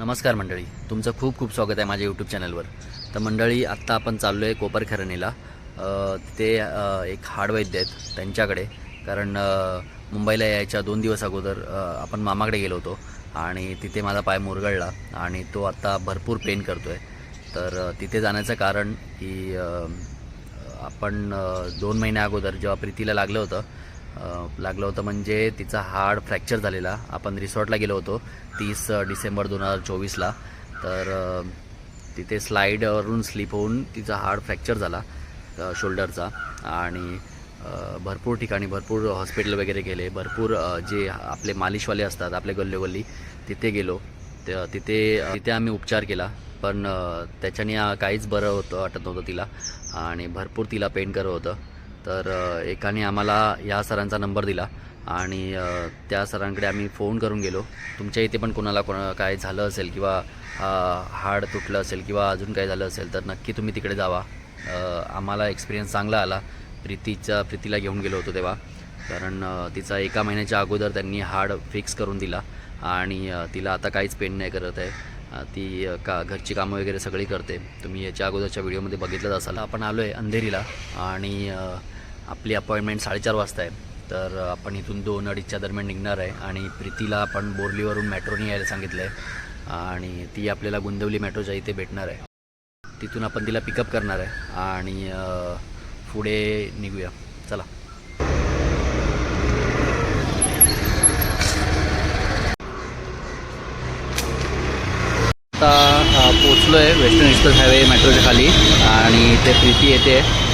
नमस्कार मंडळी. तुमचं खूप खूप स्वागत आहे माझ्या यूट्यूब चॅनलवर तर मंडळी आत्ता आपण चाललो आहे कोपरखरणीला तिथे ते एक हाडवैद्य आहेत त्यांच्याकडे. कारण मुंबईला यायच्या दोन दिवस अगोदर आपण मामाकडे गेलो होतो. आणि तिथे माझा पाय मुरगळला आणि तो आत्ता भरपूर पेन करतो आहे तर तिथे जाण्याचं कारण की आपण दोन महिन्या अगोदर जेव्हा प्रीतीला लागलं होतं लागलं होतं म्हणजे तिचा हाड फ्रॅक्चर झालेला. आपण रिसॉर्टला गेलो होतो तीस डिसेंबर दोन हजार चोवीसला. तर तिथे स्लाईडवरून स्लिप होऊन तिचा हाड फ्रॅक्चर झाला शोल्डरचा. आणि भरपूर ठिकाणी भरपूर हॉस्पिटल वगैरे गेले भरपूर जे आपले मालिशवाले असतात आपले गल्लोगल्ली तिथे गेलो. तिथे तिथे आम्ही उपचार केला. पण त्याच्याने काहीच बरं होतं वाटत नव्हतं तिला. आणि भरपूर तिला पेन करत होतं. तर एकाने आम्हाला या सरांचा नंबर दिला आणि त्या सरांकडे आम्ही फोन करून गेलो. तुमच्या इथे पण कोणाला कोणा काय झालं असेल किंवा हाड तुटलं असेल किंवा अजून काय झालं असेल तर नक्की तुम्ही तिकडे जावा. आम्हाला एक्सपिरियन्स चांगला आला. प्रीतीच्या प्रीतीला घेऊन गेलो होतो तेव्हा. कारण तिचा एका महिन्याच्या अगोदर त्यांनी हाड फिक्स करून दिला आणि तिला आता काहीच पेन नाही करत आहे. ती का घरची कामं वगैरे सगळी करते. तुम्ही याच्या अगोदरच्या व्हिडिओमध्ये बघितलंच असाल. आपण आलो आहे अंधेरीला आणि आपली अपॉइंटमेंट साडेचार वाजता आहे. तर आपण इथून दोन अडीचच्या दरम्यान निघणार आहे आणि प्रीतीला आपण बोरलीवरून मेट्रोने यायला सांगितलं आहे आणि ती आपल्याला गुंदवली मेट्रोच्या इथे भेटणार आहे. तिथून आपण तिला पिकअप करणार आहे. आणि पुढे निघूया. चला. आता पोचलो आहे वेस्टर्न एक्सप्रेस हायवे मेट्रोच्या खाली. आणि ते प्रीती येते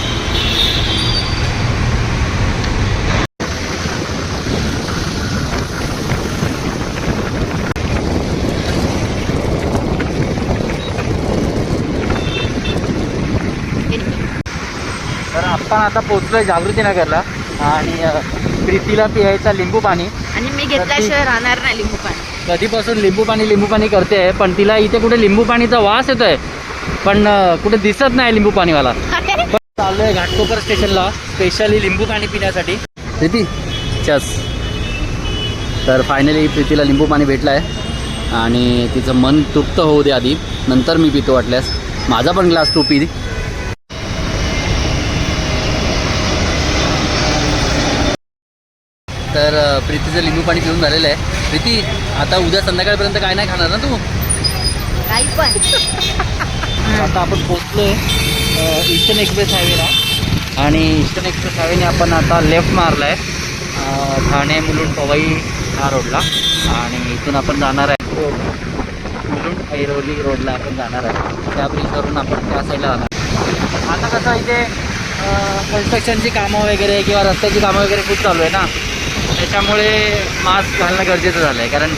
तर आपण आता पोचलो आहे जागृतीनगरला आणि प्रीतीला पियायचा लिंबू पाणी. आणि मी घेतल्याशिवाय राहणार नाही लिंबू पाणी. कधीपासून लिंबू पाणी लिंबू पाणी करते आहे पण तिला इथे कुठे लिंबू पाणीचा वास येतो आहे पण कुठे दिसत नाही लिंबू पाणीवाला. पण चाललो आहे घाटकोपर स्टेशनला स्पेशली लिंबू पाणी पिण्यासाठी. प्रीती चस. तर फायनली प्रीतीला लिंबू पाणी भेटलं आहे आणि तिचं मन तृप्त होऊ दे आधी. नंतर मी पितो वाटल्यास. माझा पण ग्लास तू पी. तर प्रीतीचं लिंबू पाणी पिऊन झालेलं आहे. प्रीती आता उद्या संध्याकाळपर्यंत काय नाही खाणार ना तू? काही पण. आता आपण पोचलोय ईस्टर्न एक्सप्रेस हायवेला आणि ईस्टर्न एक्सप्रेस हायवेने आपण आता लेफ्ट मारला आहे ठाणे मुलुंड पवई ह्या रोडला. आणि इथून आपण जाणार आहे. मुलुंड ऐरोली रोडला आपण जाणार आहे. त्या ब्रिजवरून आपण त्या साईडला जाणार आता कसं इथे कन्स्ट्रक्शनची कामं वगैरे किंवा रस्त्याची कामं वगैरे खूप चालू आहे ना. त्याच्यामुळे मास्क घालणं गरजेचं झालं आहे कारण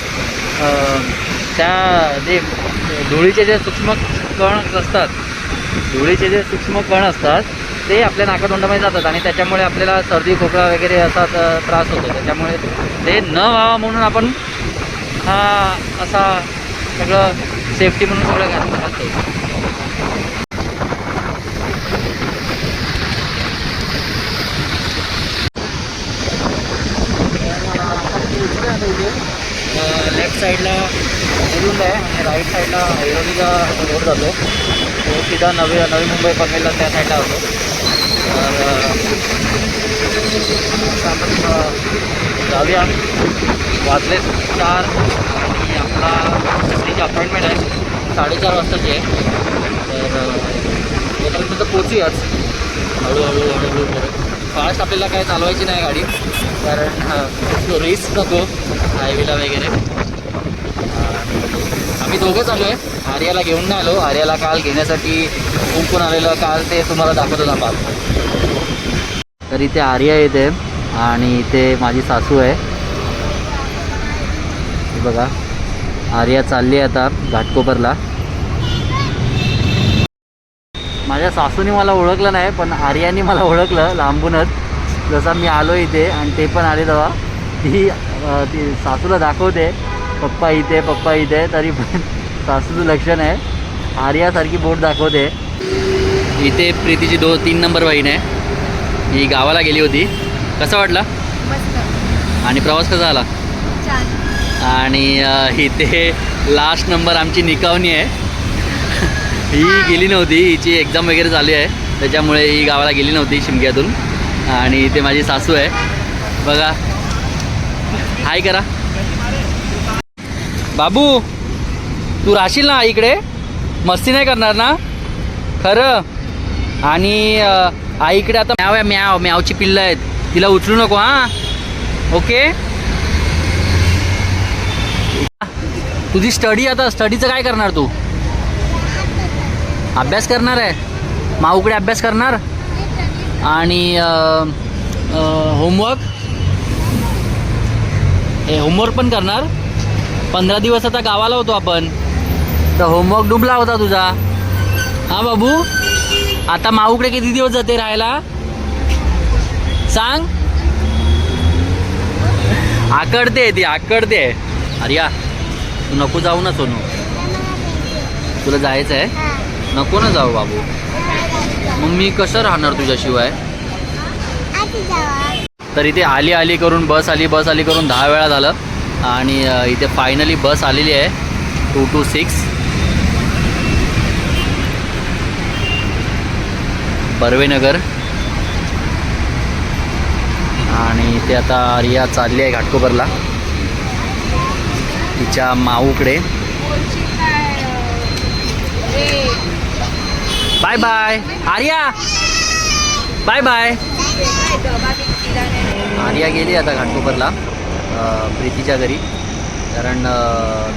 त्या जे धुळीचे जे सूक्ष्म कण असतात धुळीचे जे सूक्ष्म कण असतात ते आपल्या नाकातोंडामध्ये जातात आणि त्याच्यामुळे आपल्याला सर्दी खोकला वगैरे असा त्रास होतो. त्याच्यामुळे ते न व्हावं म्हणून आपण हा असा सगळं सेफ्टी म्हणून सगळं घालतो घालतो लेफ्ट साईडला मुलुंड आहे आणि राईट साईडला ऐरोलीचा रोड जातो. तो सीधा नवी नवी मुंबई पनवेलला त्या साईडला होतो तर आपण जाऊया. वाजले चार आणि आपला सगळीची अपॉइंटमेंट आहे. साडेचार वाजताची आहे. तर अ, तर पोचूयाच हळूहळू हळूहळू करत फास्ट आपल्याला काय चालवायची नाही गाडी. कारण रिस्क नको. हायवेला वगैरे. आम्ही दोघंच आलो आहे आर्याला घेऊन नाही आलो. आर्याला काल घेण्यासाठी कोण आलेलं काल ते तुम्हाला दाखवत होता. पाल तर इथे आर्या येते आणि इथे माझी सासू आहे. बघा. आर्या चालली आहे आता घाटकोपरला. माझ्या सासूने मला ओळखलं नाही पण आर्याने मला ओळखलं लांबूनच. जसा मी आलो इथे आणि ते पण आले तेव्हा. ती ती सासूला दाखवते. पप्पा इथे पप्पा इथे तरी पण सासूचं लक्षण आहे आर्यासारखी बोट दाखवते. इथे प्रीतीची दो तीन नंबर बहीण आहे. ही गावाला गेली होती. कसं वाटलं? आणि प्रवास कसा छान. आणि इथे लास्ट नंबर आमची निकावणी आहे. ही गेली नव्हती. हिची एक्झाम वगैरे चालू आहे. त्याच्यामुळे ही गावाला गेली नव्हती शिमग्यातून. आणि इथे माझी सासू आहे. बघा. हाय करा. बाबू तू राहशील ना इकडे? मस्ती नाही करणार ना? खरं. आणि आईकडे आता म्याव आहे म्याव. म्यावची पिल्लं आहेत. तिला उचलू नको हां? ओके? तुझी स्टडी आता स्टडीचं काय करणार तू? अभ्यास करणार आहे? माऊकडे अभ्यास करणार? आणि होमवर्क? हे होमवर्क पण करणार? पंधरा दिवस आता गावाला होतो आपण. तर होमवर्क डुबला होता तुझा. हा बाबू? आता माऊकडे किती दिवस जाते राहायला? सांग. आकडते ती आकडते. अरिया तू नको जाऊ ना सोनू. तुला जायचं आहे नको ना जाऊ बाबू. मग मी कसं राहणार तुझ्याशिवाय? तर इथे आली आली करून बस आली बस आली करून दहा वेळा झालं. आणि इथे फायनली बस आलेली आहे. Two two six Barvenagar. आणि इथे आता रिया चालली आहे घाटकोपरला. तिच्या माऊकडे. Bye bye Arya. Bye bye Arya गेली आता घाटकोपरला. प्रीतीच्या घरी. कारण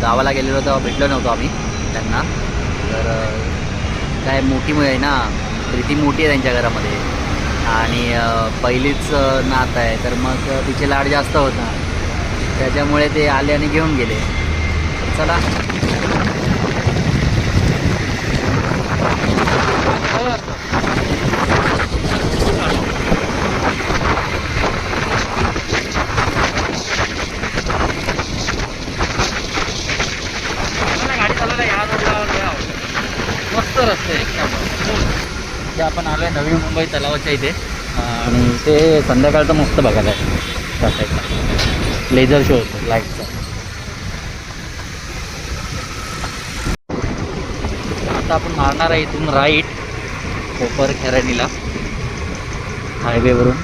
गावाला गेलेलो तेव्हा भेटलो नव्हतो आम्ही त्यांना. तर काय मोठी मुलं आहे ना प्रीती मोठी आहे त्यांच्या घरामध्ये. आणि पहिलीच नात आहे. तर मग तिचे लाड जास्त होता. त्याच्यामुळे ते आले आणि घेऊन गेले. चला गाडी चालवला या रोडला रस्ते ते आपण आलो आहे नवी मुंबई तलावाच्या इथे. आणि ते संध्याकाळचं मस्त बघायला आहे. त्या साईडला लेझर शो होतो लाईटचा आता आपण मारणार आहे इथून राईट कोपर खेराणीला हायवेवरून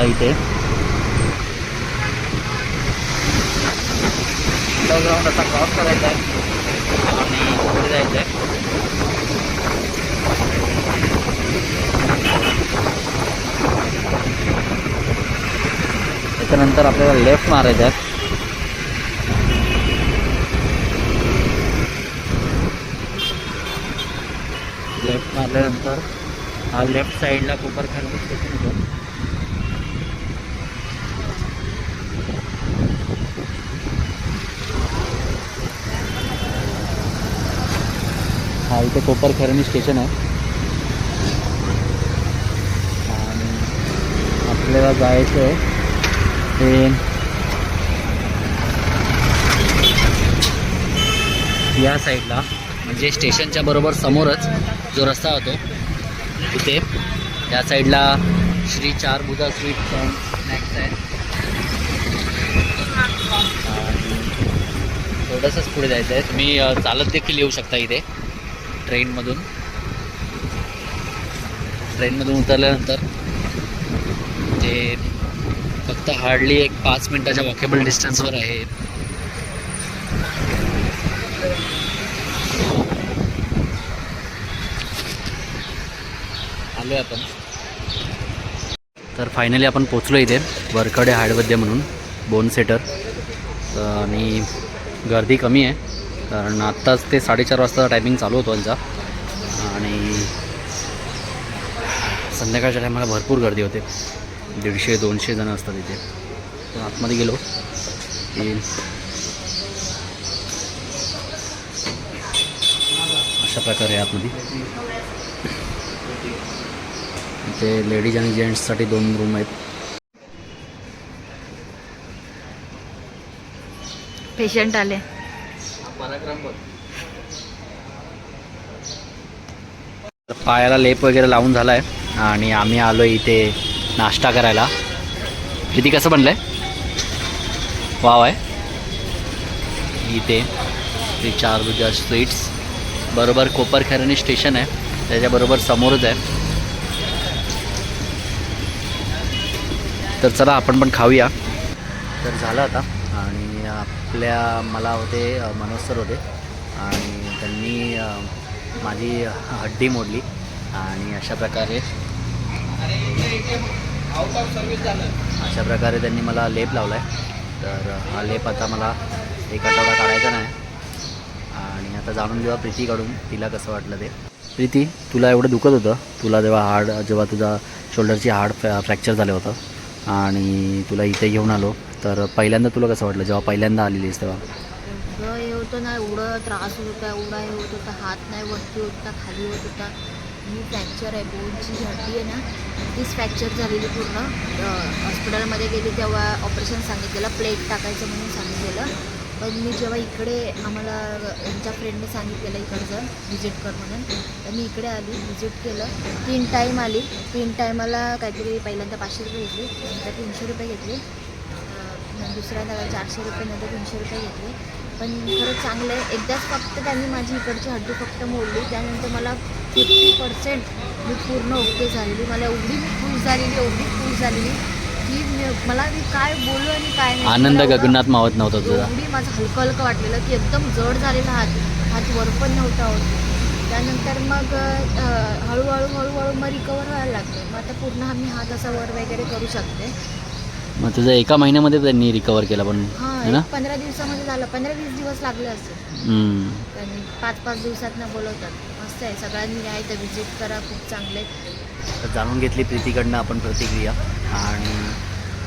मारला इथे. ग्राउंड असा क्रॉस करायचा आहे. आणि पुढे जायचं आहे. त्याच्यानंतर आपल्याला लेफ्ट मारायचं आहे. लेफ्ट मारल्यानंतर हा लेफ्ट साईडला कोपर खाली स्टेशन हा इथे कोपर खरणी स्टेशन आहे. आणि आपल्याला जायचं आहे ते या साईडला म्हणजे स्टेशनच्या बरोबर समोरच जो रस्ता होतो तिथे त्या साईडला श्री चार बुधा स्वीट अँड स्नॅक्स आहे. थोडंसंच पुढे जायचं आहे तुम्ही चालत देखील येऊ शकता इथे. ट्रेनमधून. ट्रेनमधून उतरल्यानंतर ते फक्त हार्डली एक पाच मिनटाच्या वॉकेबल डिस्टन्सवर आहे. आलो आहे आपण. तर फायनली आपण पोचलो इथे वरकडे हाडवद्य म्हणून बोन सेटर. आणि गर्दी कमी आहे. कारण आत्ताच ते साडेचार वाजता टायमिंग चालू होतो त्यांचा. आणि संध्याकाळच्या टायमाला भरपूर गर्दी होते. दीडशे दोनशे जणं असतात इथे. तर आतमध्ये गेलो की अशा प्रकारे आतमध्ये. इथे लेडीज आणि जेंट्ससाठी दोन रूम आहेत. पेशंट आले. पायाला लेप वगैरे लावून झाला आहे आणि आम्ही आलो इथे नाश्ता करायला. प्रीती कसं बनलं आहे वाव आहे. इथे ते चार रुजा स्वीट्स. बरोबर कोपरखैरणी स्टेशन आहे. त्याच्याबरोबर समोरच आहे. तर चला आपण पण खाऊया. तर झालं आता. आपल्या मला होते मनोज सर होते. आणि त्यांनी माझी हड्डी मोडली. आणि अशा प्रकारे अशा प्रकारे त्यांनी मला लेप लावला आहे तर हा लेप आता मला एक आठवडा काढायचा नाही. आणि आता जाणून घेऊया प्रीतीकडून तिला कसं वाटलं ते. प्रीती तुला एवढं दुखत होतं. तुला जेव्हा हाड जेव्हा तुझा शोल्डरची हाड फ्रॅक्चर झालं होतं. आणि तुला इथे घेऊन आलो. तर पहिल्यांदा तुला कसं वाटलं? जेव्हा पहिल्यांदा आलेलीस तेव्हा? एवढं हे होतं ना एवढं त्रास होत होता एवढा हे होत होता हात नाही वरती होत होता खाली होत होता. ही फ्रॅक्चर आहे बोनची हड्डी आहे ना तीच फ्रॅक्चर झालेली पूर्ण. हॉस्पिटलमध्ये गेली तेव्हा ऑपरेशन सांगितलेलं प्लेट टाकायचं म्हणून सांगितलेलं. पण मी जेव्हा इकडे आम्हाला यांच्या फ्रेंडने सांगितलेलं इकडचं व्हिजिट कर म्हणून तर मी इकडे आली व्हिजिट केलं. तीन टाईम आली. तीन टायमाला काहीतरी पहिल्यांदा पाचशे रुपये घेतले नंतर तीनशे रुपये घेतले. अं, दुसऱ्यांदा चारशे रुपये नंतर तीनशे रुपये घेतले. पण खरंच चांगलं आहे. एकदाच फक्त त्यांनी माझी इकडची हड्डी फक्त मोडली. त्यानंतर मला फिफ्टी पर्सेंट मी पूर्ण ओके झालेली. मला एवढी मी खुश झालेली एवढी खुश झालेली की मला मी काय बोलू आणि काय नाही. आनंद गगनात मावत नव्हता तुझा. एवढी माझं हलकं हलकं वाटलेलं की एकदम जड झालेला हात. हात वर पण नव्हता होत. त्यानंतर मग हळूहळू हळूहळू मग रिकवर व्हायला लागले. मग आता पूर्ण आम्ही हात असा वर वगैरे करू शकते. मग तुझं एका महिन्यामध्ये त्यांनी रिकवर केला पण हां ना? पंधरा दिवसामध्ये झालं. पंधरा वीस दिवस लागले हम्म. त्यांनी पाच पाच दिवसात न बोलवतात. मस्त आहे. सगळ्यांनी आहे तर व्हिजिट करा. खूप चांगले. तर जाणून घेतली प्रीतीकडनं आपण प्रतिक्रिया. आणि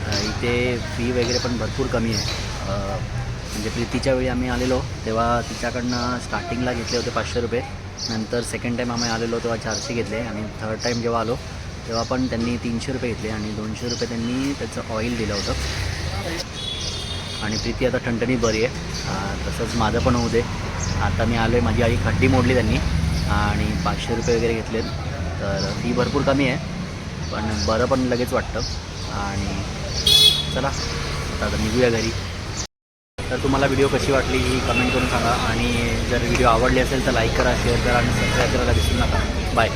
अ, इथे फी वगैरे पण भरपूर कमी आहे. अ, म्हणजे प्रीतीच्या वेळी आम्ही आलेलो. तेव्हा तिच्याकडनं स्टार्टिंगला घेतले होते पाचशे रुपये. नंतर सेकंड टाईम आम्ही आलेलो तेव्हा चारशे घेतले. आणि थर्ड टाईम जेव्हा आलो तेव्हा पण त्यांनी तीनशे रुपये घेतले आणि दोनशे रुपये त्यांनी त्याचं ऑइल दिलं होतं. आणि प्रीती आता ठणठणी बरी आहे. तसंच माझं पण होऊ दे. आता मी आलो आहे माझी आई खड्डी मोडली त्यांनी. आणि पाचशे रुपये वगैरे घेतलेत तर फी भरपूर कमी आहे. पण बरं पण लगेच वाटतं. आणि चला आता आता निघूया घरी. तर तुम्हाला व्हिडिओ कशी वाटली ही कमेंट करून सांगा. आणि जर व्हिडिओ आवडली असेल तर लाईक करा शेअर करा आणि सबस्क्राईब करायला विसरू नका. बाय